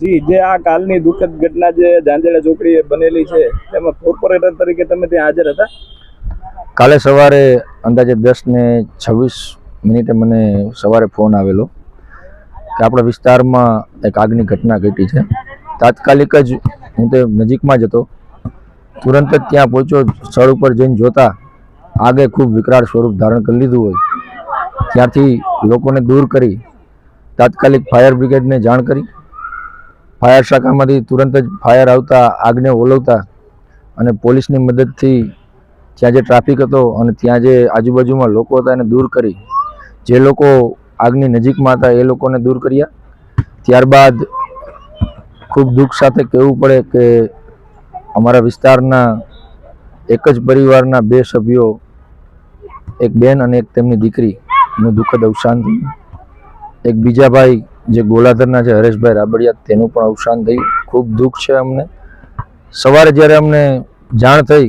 જી, જે આ કાલની દુઃખદ ઘટના જે ઝાંઝેડા ચોકડીએ બનેલી છે, તેમાં કોર્પોરેટર તરીકે તમે ત્યાં હાજર હતા? કાલે સવારે અંદાજે દસ ને છવ્વીસ મિનિટે મને સવારે ફોન આવેલો કે આપણા વિસ્તારમાં એક આગની ઘટના ઘટી છે. તાત્કાલિક જ હું તે નજીકમાં જ હતો. તુરંત જ ત્યાં પહોંચ્યો, સ્થળ ઉપર જઈને જોતા આગે ખૂબ વિકરાળ સ્વરૂપ ધારણ કરી લીધું હોય. ત્યાંથી લોકોને દૂર કરી તાત્કાલિક ફાયર બ્રિગેડને જાણ કરી. ફાયર શાખામાંથી તુરંત જ ફાયર આવતા, આગને ઓલવતા અને પોલીસની મદદથી ત્યાં જે ટ્રાફિક હતો અને ત્યાં જે આજુબાજુમાં લોકો હતા એને દૂર કરી. જે લોકો આગની નજીકમાં હતા એ લોકોને દૂર કર્યા. ત્યારબાદ ખૂબ દુઃખ સાથે કહેવું પડે કે અમારા વિસ્તારના એક જ પરિવારના બે સભ્યો, એક બેન અને એક તેમની દીકરીનું દુઃખદ અવસાન થયું. એક બીજા ભાઈ જે ગોલાધરના છે હરેશભાઈ રાબડિયા, તેનું પણ અવસાન થયું ખૂબ દુઃખ છે અમને. સવારે જ્યારે અમને જાણ થઈ,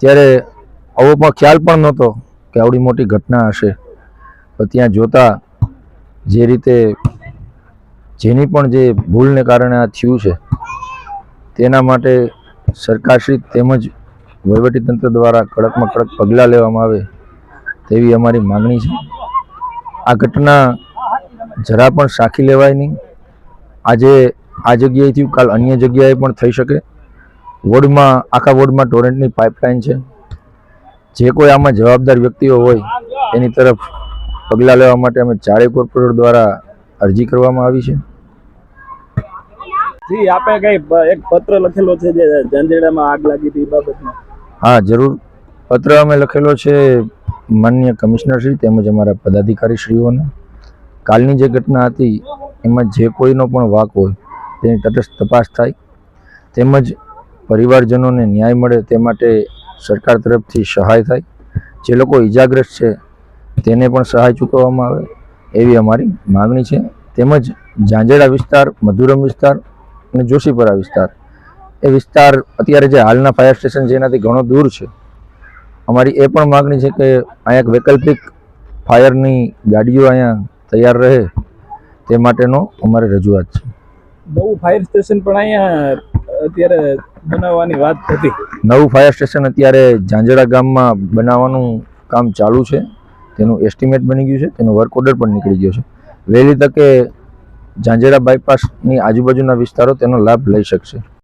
ત્યારે આવો પણ ખ્યાલ પણ નહોતો કે આવડી મોટી ઘટના હશે. પણ ત્યાં જોતા જે રીતે જેની પણ જે ભૂલને કારણે આ થયું છે, તેના માટે સરકારશ્રી તેમજ વહીવટીતંત્ર દ્વારા કડકમાં કડક પગલાં લેવામાં આવે તેવી અમારી માગણી છે. આ ઘટના જરા પણ શાખી લેવાય નહીં. આજે આ જગ્યાએ થયું કાલ અન્ય જગ્યાએ પણ થઈ શકે. વોર્ડમાં આખા વોર્ડમાં ટોરેન્ટની પાઇપલાઇન છે. જે કોઈ આમાં જવાબદાર વ્યક્તિઓ હોય એની તરફ પગલાં લેવા માટે અમે ચારેય કોર્પોરેટર દ્વારા અરજી કરવામાં આવી છે. જી આપે કઈ એક પત્ર લખેલો છે જે ઝાંઝેડામાં આગ લાગી હતી બાબતમાં? હા જરૂર. પત્ર અમે લખેલો છે માન્ય કમિશનરશ્રી તેમજ અમારા પદાધિકારીશ્રીઓને. કાલની જે ઘટના હતી, એમાં જે કોઈનો પણ વાક હોય, તેની તટસ્થ તપાસ થાય. તેમજ પરિવારજનોને ન્યાય મળે તે માટે સરકાર તરફથી સહાય થાય. જે લોકો ઈજાગ્રસ્ત છે, તેને પણ સહાય ચૂકવવામાં આવે, એવી અમારી માગણી છે. તેમજ ઝાંઝેડા વિસ્તાર, મધુરમ વિસ્તાર અને જોશીપરા વિસ્તાર. એ વિસ્તાર અત્યારે જે હાલના ફાયર સ્ટેશન છે એનાથી ઘણો દૂર છે. અમારી એ પણ માગણી છે કે અહીંયા વૈકલ્પિક ફાયરની ગાડીઓ અહીંયા તૈયાર રહે તે માટેનો અમારે રજૂઆત છે. નવું ફાયર સ્ટેશન પણ અહીંયા અત્યારે બનાવવાની વાત હતી. નવું ફાયર સ્ટેશન અત્યારે ઝાંઝડા ગામમાં બનાવવાનું કામ ચાલુ છે. તેનું એસ્ટિમેટ બની ગયું છે. તેનો વર્ક ઓર્ડર પણ નીકળી ગયો છે. વહેલી તકે ઝાંઝરા બાયપાસની આજુબાજુના વિસ્તારો તેનો લાભ લઈ શકશે.